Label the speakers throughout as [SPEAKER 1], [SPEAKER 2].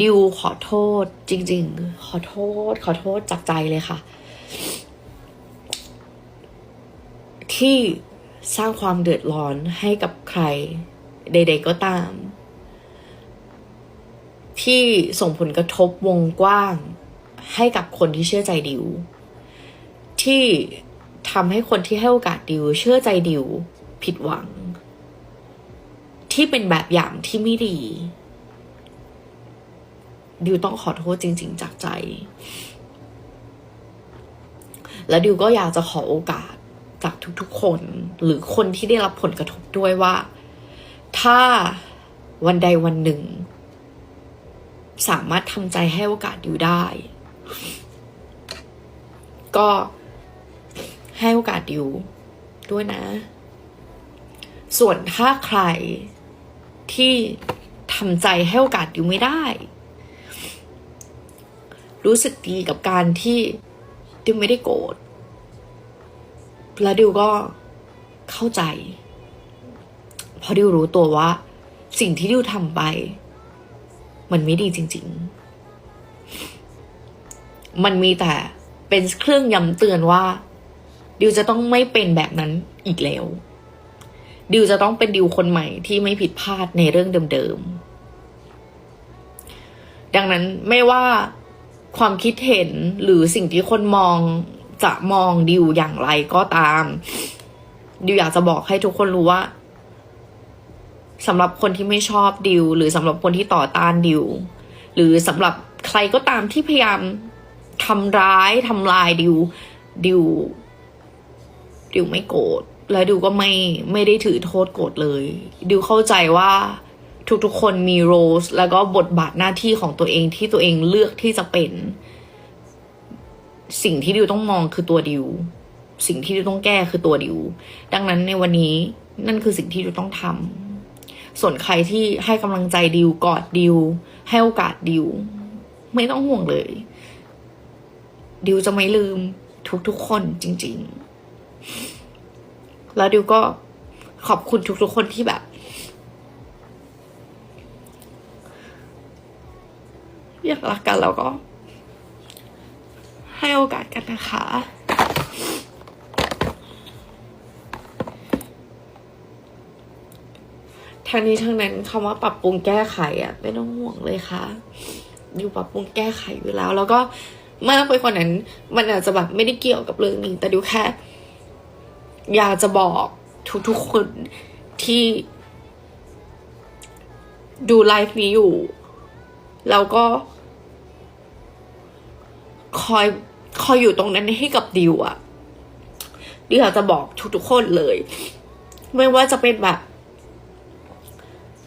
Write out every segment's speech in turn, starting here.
[SPEAKER 1] ดิวขอโทษจริง ๆ ขอโทษ ขอโทษจากใจเลยค่ะ ที่สร้างความเดือดร้อนให้กับใคร ใด ๆ ก็ตาม ที่ส่งผลกระทบวงกว้าง ให้กับคนที่เชื่อใจดิว ที่ทำให้คนที่ให้โอกาสดิว เชื่อใจดิว ผิดหวัง ที่เป็นแบบอย่างที่ไม่ดี ดิวต้องขอโทษจริง ๆ จากใจ แล้วดิวก็อยากจะขอโอกาสจากทุกๆคน หรือคนที่ได้รับผลกระทบด้วยว่า ถ้าวันใดวันหนึ่ง สามารถทำใจให้โอกาสดิวได้ ก็ให้โอกาสดิวด้วยนะ ส่วนถ้าใครที่ทำใจให้โอกาสดิวไม่ได้ รู้สึกดีกับการที่ดิวไม่ได้โกรธแล้วดิวก็เข้าใจ เพราะดิวรู้ตัวว่า สิ่งที่ดิวทำไป มันไม่ดีจริง ๆ มันมีแต่เป็นเครื่องย้ำเตือนว่า ดิวจะต้องไม่เป็นแบบนั้นอีกแล้วดิวจะต้องเป็นดิวคนใหม่ที่ไม่ผิดพลาดในเรื่องเดิมๆ ดังนั้นไม่ว่า ความคิดเห็นหรือสิ่งที่คนมองจะมองดิวอย่างไรก็ตาม ดิวอยากจะบอกให้ทุกคนรู้ว่าสำหรับคนที่ไม่ชอบดิว หรือสำหรับคนที่ต่อต้านดิว หรือสำหรับใครก็ตามที่พยายามทำร้ายทำลายดิวดิวดิวไม่โกรธและดิวก็ไม่ไม่ได้ถือโทษโกรธเลย ดิวเข้าใจว่า ทุกๆ คนมีโรสแล้วก็บทบาทหน้าที่ของตัวเองที่ตัวเองเลือกที่จะเป็น สิ่งที่ดิวต้องมองคือตัวดิว สิ่งที่ดิวต้องแก้คือตัวดิว ดังนั้นในวันนี้นั่นคือสิ่งที่ดิวต้องทำส่วนใครที่ให้กำลังใจดิวกอดดิว ให้โอกาสดิว ไม่ต้องห่วงเลย ดิวจะไม่ลืมทุกๆ คนจริง ๆ แล้วดิวก็ขอบคุณทุกๆ คนที่แบบ อ ยากรักกันแล้วก็ ให้โอกาสกันนะคะ ทางนี้ทางนั้นคำว่าปรับปรุงแก้ไขอะไม่ต้องห่วงเลยค่ะ อยู่ปรับปรุงแก้ไขอยู่แล้ว แล้วก็มากไปกว่านั้น มันอาจจะแบบไม่ได้เกี่ยวกับเรื่องนี้ แต่ดิวแค่อยากจะบอกทุกๆคนที่ดูไลฟ์นี้อยู่ แล้วก็ คอยคอยอยู่ตรงนั้นให้กับดิวอะดิวอยากจะบอกทุกๆคนเลย ไม่ว่าจะเป็นแบบ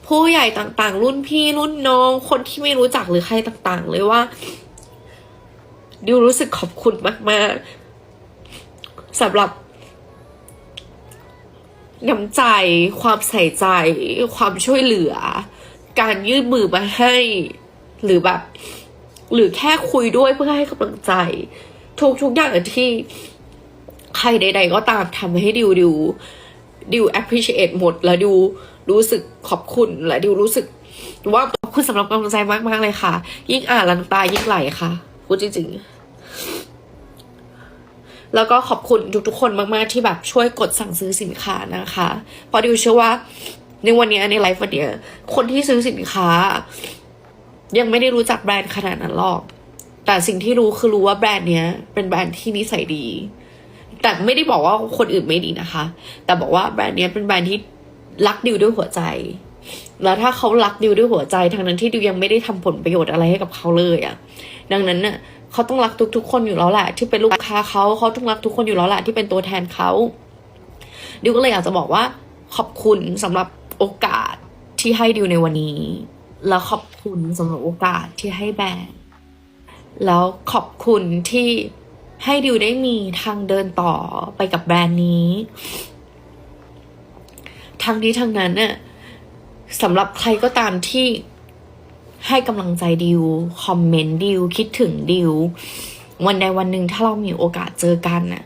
[SPEAKER 1] ผู้ใหญ่ต่างๆ รุ่นพี่รุ่นน้อง คนที่ไม่รู้จักหรือใครต่าง ๆ เลยว่า ดิวรู้สึกขอบคุณมาก ๆสำหรับน้ำใจ ความใส่ใจ ความช่วยเหลือ การยื่นมือมาให้ หรือแบบ หรือแค่คุยด้วยเพื่อให้กำลังใจ ทุกทุกอย่างที่ใครใด ๆ ก็ตามทำให้ดิวดิวดิว appreciate หมด แล้วดิวรู้สึกขอบคุณ และดิวรู้สึกว่าขอบคุณสำหรับกำลังใจมากๆเลยค่ะ ยิ่งอ่านล้วน้ำตายิ่งไหลค่ะพูดจริงๆ แล้วก็ขอบคุณทุกๆคนมากๆที่แบบช่วยกดสั่งซื้อสินค้านะคะเพราะดิวเชื่อว่าในวันนี้ในไลฟ์วันนี้คนที่ซื้อสินค้า ยังไม่ได้รู้จักแบรนด์ขนาดนั้นหรอก แต่สิ่งที่รู้คือรู้ว่าแบรนด์เนี้ย เป็นแบรนด์ที่นิสัยดี แต่ไม่ได้บอกว่าคนอื่นไม่ดีนะคะ แต่บอกว่าแบรนด์เนี้ยเป็นแบรนด์ที่รักดิวด้วยหัวใจ แล้วถ้าเขารักดิวด้วยหัวใจทั้งนั้นที่ดิวยังไม่ได้ทำผลประโยชน์อะไรให้กับเขาเลยอะ่ะ ดังนั้นน่ะเขาต้องรักทุกๆคนอยู่แล้วแหละที่เป็นลูกค้าเขาเขาต้องรักทุกคนอยู่แล้วแหละที่เป็นตัวแทนเขาดิวก็เลยอยากจะบอกว่าขอบคุณสำหรับโอกาสที่ให้ดิวในวันนี้ แล้วขอบคุณสำหรับโอกาสที่ให้แบรนด์แล้วขอบคุณที่ให้ดิวได้มีทางเดินต่อไปกับแบรนด์นี้ทางนี้ทางนั้นเนี่ยสำหรับใครก็ตามที่ให้กำลังใจดิวคอมเมนต์ดิวคิดถึงดิววันใดวันหนึ่งถ้าเรามีโอกาสเจอกันน่ะ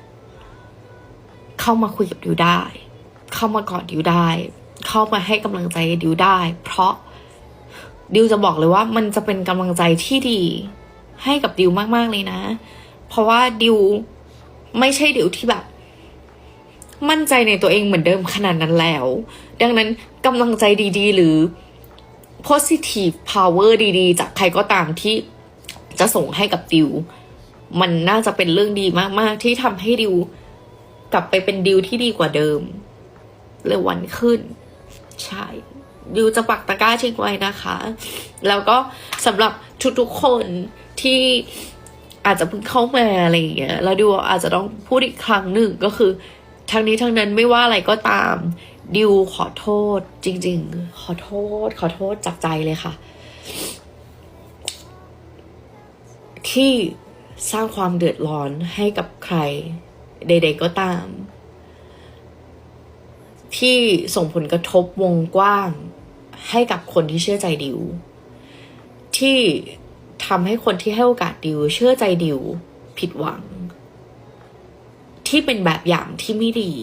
[SPEAKER 1] เข้ามาคุยกับดิวได้ เข้ามากอดดิวได้ เข้ามาให้กำลังใจดิวได้ เพราะ ดิวจะบอกเลยว่ามันจะเป็นกำลังใจที่ดี ให้กับดิวมากๆเลยนะ เพราะว่าดิวไม่ใช่ดิวที่แบบ มั่นใจในตัวเองเหมือนเดิมขนาดนั้นแล้ว ดังนั้นกำลังใจดีๆ หรือ positive power ดีๆ จากใครก็ตามที่จะส่งให้กับดิว มันน่าจะเป็นเรื่องดีมากๆ ที่ทำให้ดิว กลับไปเป็นดิวที่ดีกว่าเดิมเร็ววันขึ้น ใช่ ดิวจะปักตะกร้าทิ้งไว้นะคะ แล้วก็สำหรับทุกๆคนที่อาจจะเพิ่งเข้ามาอะไรอย่างเงี้ยแล้วดิวอาจจะต้องพูดอีกครั้งหนึ่งก็คือทั้งนี้ทั้งนั้นไม่ว่าอะไรก็ตาม ดิวขอโทษ จริง ๆ ขอโทษ ขอโทษจากใจเลยค่ะ ที่สร้างความเดือดร้อนให้กับใคร ใด ๆ ก็ตาม ที่ส่งผลกระทบวงกว้าง ให้กับคนที่เชื่อใจดิว ที่ทำให้คนที่ให้โอกาสดิว เชื่อใจดิว ผิดหวัง ที่เป็นแบบอย่างที่ไม่ดี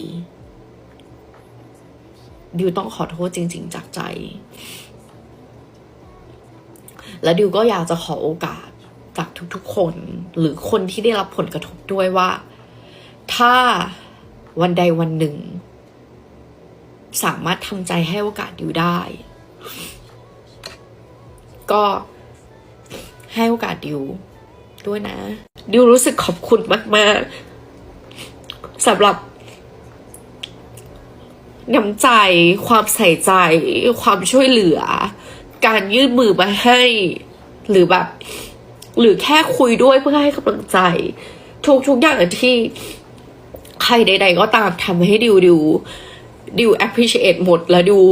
[SPEAKER 1] ดิวต้องขอโทษจริง ๆ จากใจ และดิวก็อยากจะขอโอกาสจากทุกๆ คน หรือคนที่ได้รับผลกระทบด้วยว่า ถ้าวันใดวันหนึ่ง สามารถทำใจให้โอกาสดิวได้ ก็ให้โอกาสดิวด้วยนะ ดิวรู้สึกขอบคุณมาก ๆสำหรับน้ำใจ ความใส่ใจ ความช่วยเหลือ การยื่นมือมาให้ หรือแบบ หรือแค่คุยด้วยเพื่อให้กำลังใจ ทุกทุกอย่างที่ใครใด ๆ ก็ตามทำให้ดิวดิวดิว appreciate หมดแล้วดิว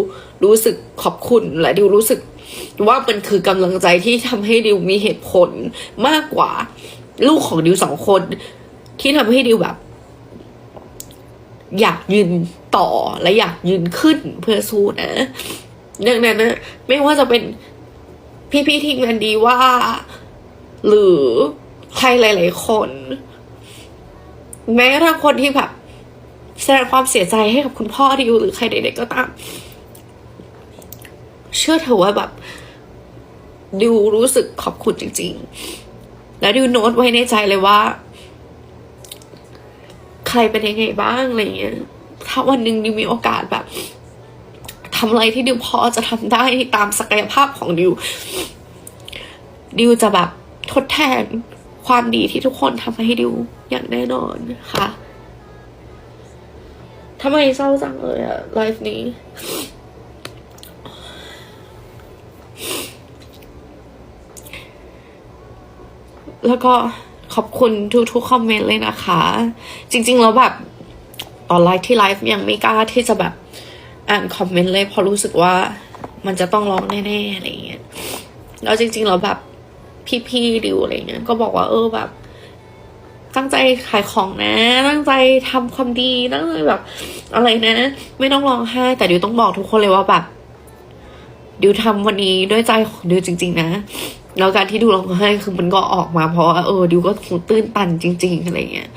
[SPEAKER 1] รู้สึกขอบคุณและดิวรู้สึกว่ามันคือกำลังใจที่ทำให้ดิวมีเหตุผลมากกว่า ลูกของดิวสองคน ที่ทำให้ดิวแบบ อยากยืนต่อและอยากยืนขึ้นเพื่อสู้นะดังนั้นนะไม่ว่าจะเป็นพี่ๆทีมงานดีว่า หรือใครหลาย ๆ คน แม้กระทั่งคนที่แบบแสดงความเสียใจให้กับคุณพ่อดิวหรือใครใดๆก็ตาม เชื่อเถอะว่าแบบดิวรู้สึกขอบคุณจริง ๆ แล้วดิวโน้ตไว้ในใจเลยว่า ใครเป็นยังไงบ้างอะไรเงี้ย ถ้าวันหนึ่งดิวมีโอกาสแบบทำอะไรที่ดิวพอจะทำได้ตามศักยภาพของดิว ดิวจะแบบทดแทนความดีที่ทุกคนทำให้ดิวอย่างแน่นอนค่ะทำไมเศร้าจังเลยอะไลฟ์นี้ แล้วก็ขอบคุณทุกๆคอมเมนต์เลยนะคะ จริงๆแล้วแบบตอนไลฟ์ที่ไลฟ์ยังไม่กล้าที่จะแบบอ่านคอมเมนต์เลยเพราะรู้สึกว่ามันจะต้องร้องแน่ๆอะไรเงี้ยแล้วจริงๆแล้วแบบพี่ๆดิวอะไรเงี้ยก็บอกว่าเออแบบ ตั้งใจขายของนะ ตั้งใจทำความดีตั้งใจแบบ อะไรนะ ไม่ต้องร้องไห้แต่ดิวต้องบอกทุกคนเลยว่าแบบดิวทำวันนี้ด้วยใจของดิวจริง ๆ นะ แล้วการที่ดิวร้องไห้คือมันก็ออกมา เพราะว่าเออดิวก็คงตื้นตันจริง ๆอะไรเงี้ย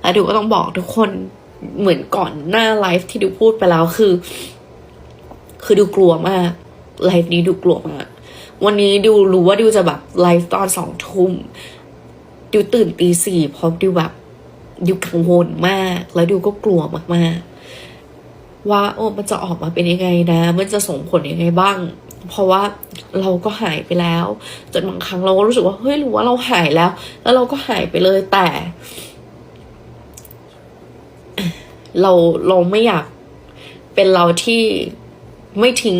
[SPEAKER 1] แล้วดิวก็ต้องบอกทุกคนเหมือนก่อนหน้าไลฟ์ที่ดิวพูดไปแล้วคือ คือดิวกลัวมากไลฟ์นี้ดิวกลัวมากวันนี้ดิวรู้ว่าดิวจะแบบไลฟ์ตอนสองทุ่มดิวตื่นตีสี่เพราะดิวแบบดิวกังวลมาก แล้วดิวก็กลัวมากๆ ว่าโอ้มันจะออกมาเป็นยังไงนะ มันจะส่งผลยังไงบ้าง เพราะว่าเราก็หายไปแล้ว จนบางครั้งเราก็รู้สึกว่าเฮ้ยหรือว่าเราหายแล้ว แล้วเราก็หายไปเลยแต่ เราเราไม่อยากเป็นเราที่ไม่ทิ้ง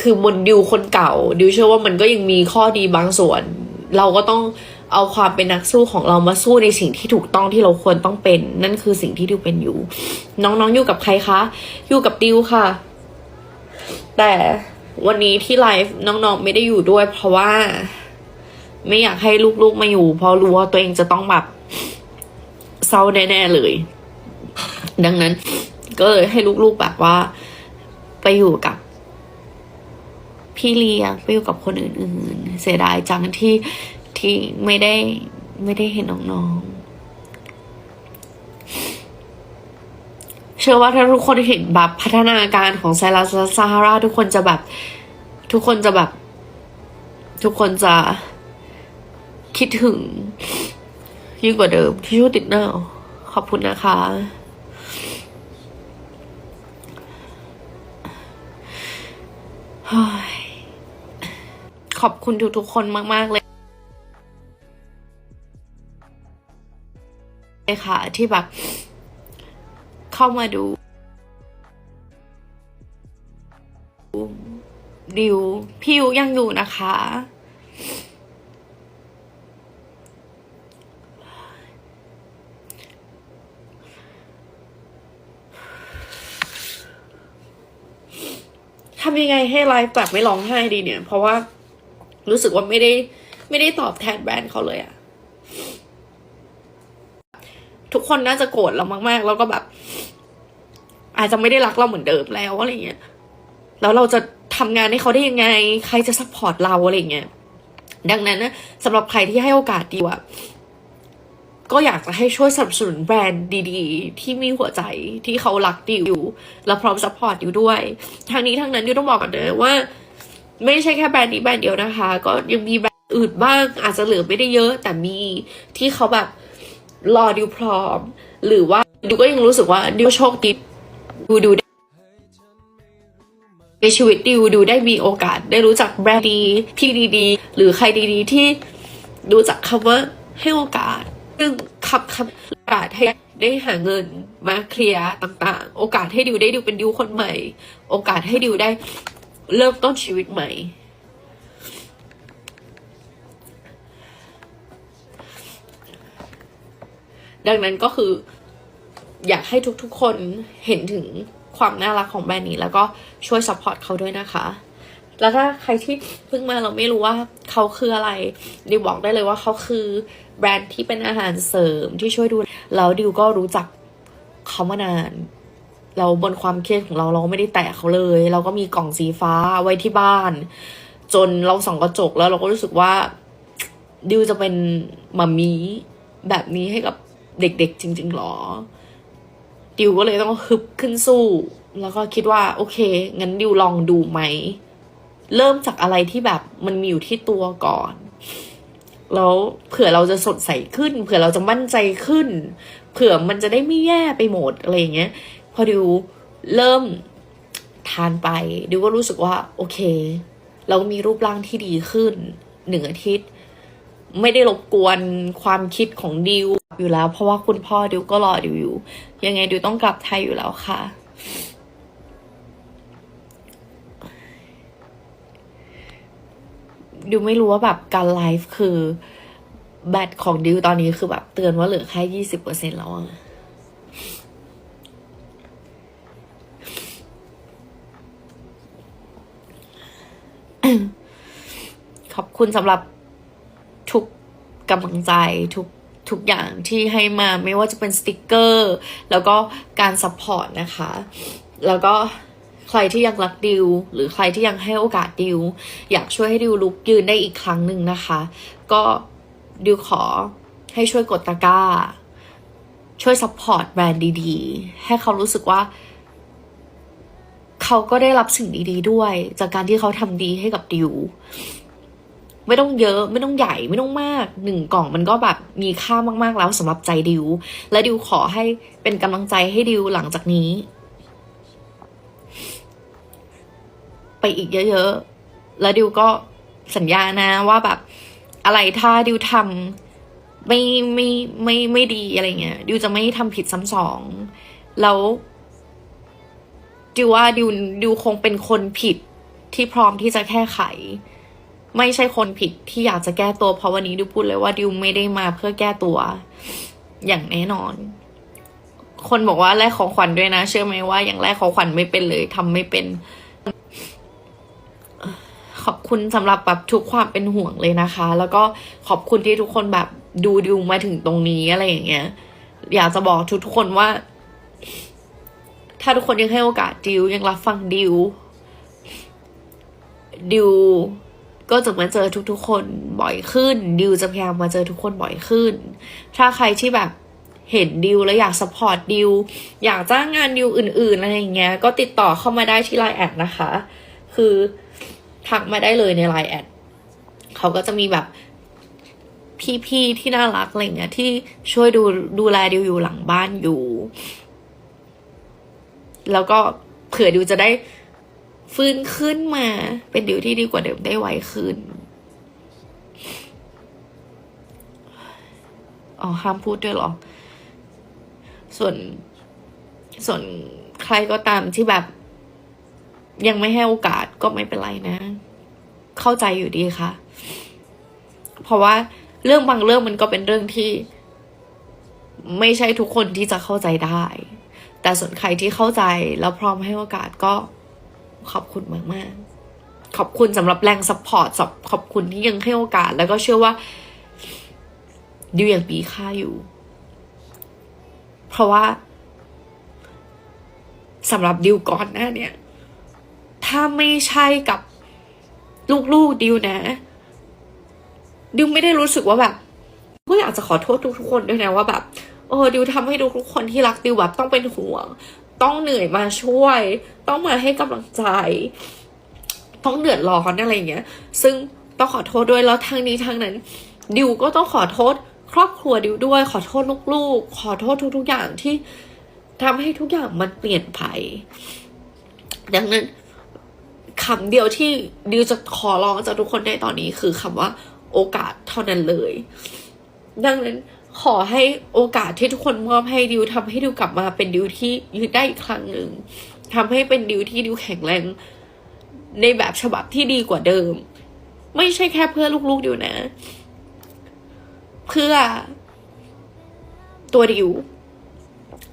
[SPEAKER 1] คือบนดิวคนเก่า ดิวเชื่อว่ามันก็ยังมีข้อดีบางส่วน เราก็ต้อง เอาความเป็นนักสู้ของเรามาสู้ในสิ่งที่ถูกต้องที่เราควรต้องเป็น นั่นคือสิ่งที่ดิวเป็นอยู่ น้องๆอยู่กับใครคะอยู่กับดิวค่ะ แต่วันนี้ที่ไลฟ์น้องๆไม่ได้อยู่ด้วย เพราะว่า ไม่อยากให้ลูกๆมาอยู่ เพราะรู้ว่าตัวเองจะต้องแบบเศร้าแน่ๆเลย ดังนั้น ก็เลยให้ลูกๆแบบว่า ไปอยู่กับพี่เลี้ยงไปอยู่กับคนอื่นๆ เสียดายจังที่ ที่ไม่ได้ไม่ได้เห็นน้องๆ เชื่อว่าถ้าทุกคนเห็นแบบพัฒนาการของไซรัสและซาฮาราทุกคนจะแบบ ทุกคนจะแบบ ทุกคนจะคิดถึงยิ่งกว่าเดิมที่ช่วยติดหน้า ขอบคุณนะคะ ขอบคุณทุกๆคนมาก ๆ เลย เลยค่ะ ที่แบบ เข้ามาดูดิวพี่ยุยังอยู่นะคะ ทำยังไงให้ไลฟ์แบบไม่ร้องไห้ดีเนี่ย เพราะว่ารู้สึกว่าไม่ได้ ไม่ได้ตอบแทนแบรนด์เขาเลยอะ ทุกคนน่าจะโกรธเรามากๆ แล้วก็แบบ อาจจะไม่ได้รักเราเหมือนเดิมแล้วอะไรเงี้ยแล้วเราจะทำงานให้เขาได้ยังไง ใครจะซัพพอร์ตเราอะไรเงี้ยดังนั้นนะสำหรับใครที่ให้โอกาสดิวอะก็อยากจะให้ช่วยสนับสนุนแบรนด์ดีๆ ที่มีหัวใจที่เขารักดิวแล้วพร้อมซัพพอร์ตดิวด้วย ทางนี้ทางนั้นดิวต้องบอกกันเลยว่า ไม่ใช่แค่แบรนด์นี้แบรนด์เดียวนะคะ ก็ยังมีแบรนด์อื่นบ้างอาจจะเหลือไม่ได้เยอะ แต่มีที่เขาแบบ รอดิวพร้อม หรือว่าดิวก็ยังรู้สึกว่าดิวโชคดีดูดูในชีวิตดิวดูได้มีโอกาส ได้รู้จักแบรนด์ดีพี่ดีๆ หรือใครดีๆ ที่รู้จักคำว่าให้โอกาส ซึ่งคำคำโอกาสให้ได้หาเงินมาเคลียร์ต่างๆ โอกาสให้ดิวได้ดิวเป็นดิวคนใหม่ โอกาสให้ดิวได้เริ่มต้นชีวิตใหม่ ดังนั้นก็คือ อยากให้ทุกๆคนเห็นถึงความน่ารักของแบรนด์นี้ แล้วก็ช่วยซัพพอร์ตเขาด้วยนะคะ แล้วถ้าใครที่เพิ่งมาเราไม่รู้ว่าเขาคืออะไรดิวบอกได้เลยว่าเขาคือแบรนด์ที่เป็นอาหารเสริมที่ช่วยดู แล้วดิวก็รู้จักเขามานาน เราบนความเครียดของเราเราไม่ได้แตะเขาเลย เราก็มีกล่องสีฟ้าไว้ที่บ้าน จนเราส่องกระจกแล้วเราก็รู้สึกว่าดิวจะเป็นมัมมี่แบบนี้ให้กับ เด็กๆ จริง ๆหรอ ดิวก็เลยต้องฮึบขึ้นสู้ แล้วก็คิดว่า โอเค งั้นดิวลองดูไหม เริ่มจากอะไรที่แบบมันมีอยู่ที่ตัวก่อน แล้วเผื่อเราจะสดใสขึ้น เผื่อเราจะมั่นใจขึ้น เผื่อมันจะได้ไม่แย่ไปหมดอะไรอย่างเงี้ย พอดิวเริ่มทานไป ดิวก็รู้สึกว่า โอเค เรามีรูปร่างที่ดีขึ้นหนึ่งอาทิตย์ ไม่ได้รบกวนความคิดของดิว อยู่แล้ว เพราะว่าคุณพ่อดิวก็รอดิวอยู่ ยังไงดิวต้องกลับไทยอยู่แล้วค่ะ ดิวไม่รู้ว่าแบบการไลฟ์คือแบตของดิวตอนนี้คือแบบเตือนว่าเหลือแค่ยี่สิบเปอร์เซ็นแล้วอะขอบคุณสำหรับทุกกำลังใจทุก ทุกอย่างที่ให้มาไม่ว่าจะเป็นสติกเกอร์ แล้วก็การซัพพอร์ตนะคะ แล้วก็ใครที่ยังรักดิว หรือใครที่ยังให้โอกาสดิว อยากช่วยให้ดิวลุกยืนได้อีกครั้งหนึ่งนะคะ ก็ดิวขอให้ช่วยกดตะกร้า ช่วยซัพพอร์ตแบรนด์ดีๆ ให้เขารู้สึกว่า เขาก็ได้รับสิ่งดีๆด้วย จากการที่เขาทำดีให้กับดิว ไม่ต้องเยอะไม่ต้องใหญ่ไม่ต้องมากหนึ่งกล่องมันก็แบบมีค่ามากๆแล้วสำหรับใจดิว และดิวขอให้เป็นกำลังใจให้ดิวหลังจากนี้ ไปอีกเยอะๆ แล้วดิวก็สัญญานะว่าแบบ อะไรถ้าดิวทำไม่ไม่ไม่ไม่ดีอะไรเงี้ยดิวจะไม่ทำผิดซ้ำสองแล้วดิวว่าดิวดิวคงเป็นคนผิดที่พร้อมที่จะแก้ไข ไม่ใช่คนผิดที่อยากจะแก้ตัว เพราะวันนี้ดิวพูดเลยว่าดิวไม่ได้มาเพื่อแก้ตัว อย่างแน่นอน คนบอกว่าแลกของขวัญด้วยนะ เชื่อไหมว่าอย่างแรกของขวัญไม่เป็นเลยทำไม่เป็น ขอบคุณสำหรับแบบทุกความเป็นห่วงเลยนะคะ แล้วก็ขอบคุณที่ทุกคนแบบดูดิวมาถึงตรงนี้อะไรอย่างเงี้ย อยากจะบอกทุกทุกคนว่า ถ้าทุกคนยังให้โอกาสดิวยังรับฟังดิวดิว ก็จะมาเจอทุกๆ คนบ่อยขึ้น ดิวจะพยายามมาเจอทุกคนบ่อยขึ้น ถ้าใครที่แบบเห็นดิวแล้วอยากสปอร์ตดิวอยากจ้างงานดิวอื่นๆอะไรอย่างเงี้ย ก็ติดต่อเข้ามาได้ที่ไลน์แอดนะคะ คือทักมาได้เลยในไลน์แอดเขาก็จะมีแบบพี่ๆที่น่ารักอะไรเงี้ยที่ช่วยดูดูแลดิวอยู่หลังบ้านอยู่ แล้วก็เผื่อดิวจะได้ ฟื้นขึ้นมา เป็นดิวที่ดีกว่าเดิมได้ไวขึ้นอ๋อห้ามพูดด้วยหรอ ส่วน ส่วนใครก็ตามที่แบบ ยังไม่ให้โอกาสก็ไม่เป็นไรนะ เข้าใจอยู่ดีค่ะ เพราะว่าเรื่องบางเรื่องมันก็เป็นเรื่องที่ ไม่ใช่ทุกคนที่จะเข้าใจได้ แต่ส่วนใครที่เข้าใจแล้วพร้อมให้โอกาสก็ ขอบคุณมากๆขอบคุณสำหรับแรงซัพพอร์ตขอบคุณที่ยังให้โอกาส แล้วก็เชื่อว่า ดิวยังปีค่าอยู่ เพราะว่าสำหรับดิวก่อนหน้าเนี่ย ถ้าไม่ใช่กับลูกๆดิวนะ ดิวไม่ได้รู้สึกว่าแบบก็อยากจะขอโทษทุกๆคนด้วยนะว่าแบบเออดิวทำให้ทุกๆคนที่รักดิวแบบต้องเป็นห่วง ต้องเหนื่อยมาช่วย ต้องมาให้กำลังใจ ต้องเดือดร้อนอะไรอย่างเงี้ย ซึ่งต้องขอโทษด้วยแล้วทางนี้ทางนั้น ดิวก็ต้องขอโทษ ครอบครัวดิวด้วย ขอโทษลูกๆ ขอโทษทุก ๆ อย่างที่ทำให้ทุกอย่างมันเปลี่ยนไปดังนั้นคำเดียวที่ดิวจะขอร้องจากทุกคนในตอนนี้คือคำว่าโอกาสเท่านั้นเลย ดังนั้น ขอให้โอกาสที่ทุกคนมอบให้ดิวทำให้ดิวกลับมาเป็นดิวที่ยืนได้อีกครั้งหนึ่งทำให้เป็นดิวที่ดิวแข็งแรง ในแบบฉบับที่ดีกว่าเดิม ไม่ใช่แค่เพื่อลูกๆดิวนะ เพื่อตัวดิว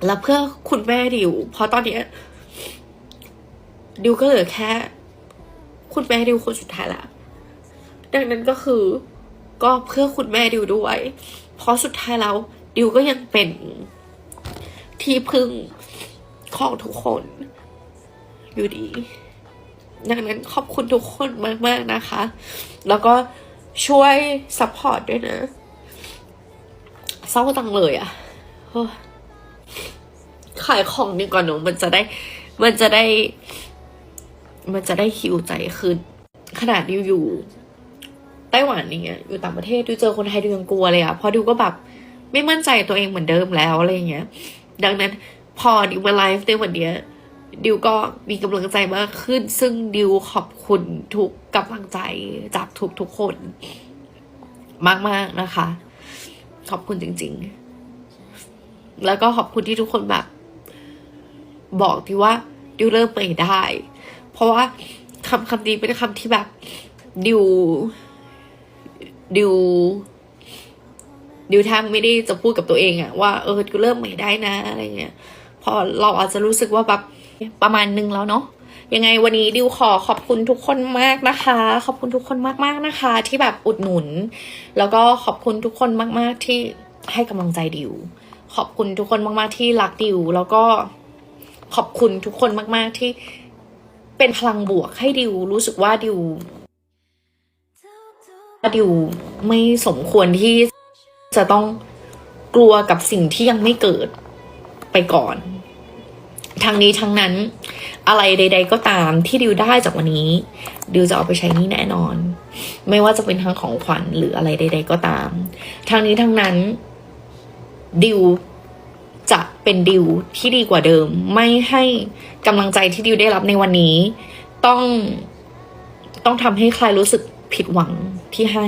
[SPEAKER 1] และเพื่อคุณแม่ดิว เพราะตอนเนี้ยดิวก็เหลือแค่ คุณแม่ดิวคนสุดท้ายละดังนั้นก็คือ ก็เพื่อคุณแม่ดิวด้วย เพราะสุดท้ายแล้วดิวก็ยังเป็นที่พึ่งของทุกคน อยู่ดี ดังนั้นขอบคุณทุกคนมาก ๆ นะคะ แล้วก็ช่วยซัพพอร์ตด้วยนะเศร้าจังเลยอะ่ะขายของดีกว่าหนูมันจะได้ มันจะได้ มันจะได้หิวใจขึ้น ขนาดดิวอยู่ ไต้หวันอย่างเงี้ยอยู่ต่างประเทศดิวเจอคนไทยดิวยังกลัวเลยอะพราะดิวก็แบบไม่มั่นใจตัวเองเหมือนเดิมแล้วอะไรเงี้ย ดังนั้นพอดิวมาไลฟ์ในวันเนี้ยดิวก็มีกำลังใจมากขึ้น ซึ่งดิวขอบคุณทุกกำลังใจจากทุกทุกคน มาก ๆ นะคะ ขอบคุณจริง ๆ แล้วก็ขอบคุณที่ทุกคนแบบ บอกที่ว่าดิวเริ่มไปได้ เพราะว่าคำคำนี้เป็นคำที่แบบดิว ดิวดิวแทบไม่ได้จะพูดกับตัวเองอะว่าเออดิวเริ่มใหม่ได้นะอะไรเงี้ยพอเราอาจจะรู้สึกว่าแบบประมาณนึงแล้วเนาะยังไงวันนี้ดิวขอขอบคุณทุกคนมากนะคะ ขอบคุณทุกคนมากๆนะคะ ที่แบบอุดหนุน แล้วก็ขอบคุณทุกคนมากๆที่ให้กำลังใจดิว ขอบคุณทุกคนมาก ๆ ที่รักดิว แล้วก็ขอบคุณทุกคนมาก ๆ ที่เป็นพลังบวกให้ดิวรู้สึกว่าดิว ดิวไม่สมควรที่จะต้องกลัวกับสิ่งที่ยังไม่เกิดไปก่อน ทางนี้ทั้งนั้น อะไรใด ๆ ก็ตามที่ดิวได้จากวันนี้ ดิวจะเอาไปใช้นี่แน่นอน ไม่ว่าจะเป็นทางของขวัญหรืออะไรใด ๆ ก็ตาม ทางนี้ทั้งนั้น ดิวจะเป็นดิวที่ดีกว่าเดิม ไม่ให้กำลังใจที่ดิวได้รับในวันนี้ ต้องต้องทำให้ใครรู้สึก ผิดหวังที่ให้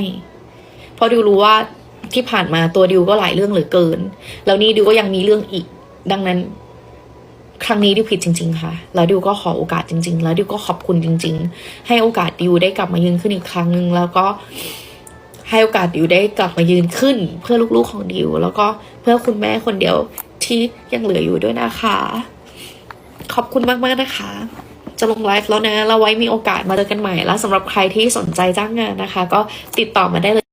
[SPEAKER 1] เพราะดิวรู้ว่าที่ผ่านมาตัวดิวก็หลายเรื่องเหลือเกิน แล้วนี่ดิวก็ยังมีเรื่องอีก ดังนั้น ครั้งนี้ดิวผิดจริง ๆ ค่ะ แล้วดิวก็ขอโอกาสจริง ๆ แล้วดิวก็ขอบคุณจริง ๆ ให้โอกาสดิวได้กลับมายืนขึ้นอีกครั้งหนึ่งแล้วก็ให้โอกาสดิวได้กลับมายืนขึ้น เพื่อลูกๆของดิว แล้วก็เพื่อคุณแม่คนเดียวที่ยังเหลืออยู่ด้วยนะคะ ขอบคุณมากๆนะคะ จะลงไลฟ์แล้วนะ เราไว้มีโอกาสมาเจอกันใหม่ แล้วสำหรับใครที่สนใจจ้างงานนะคะ ก็ติดต่อมาได้เลย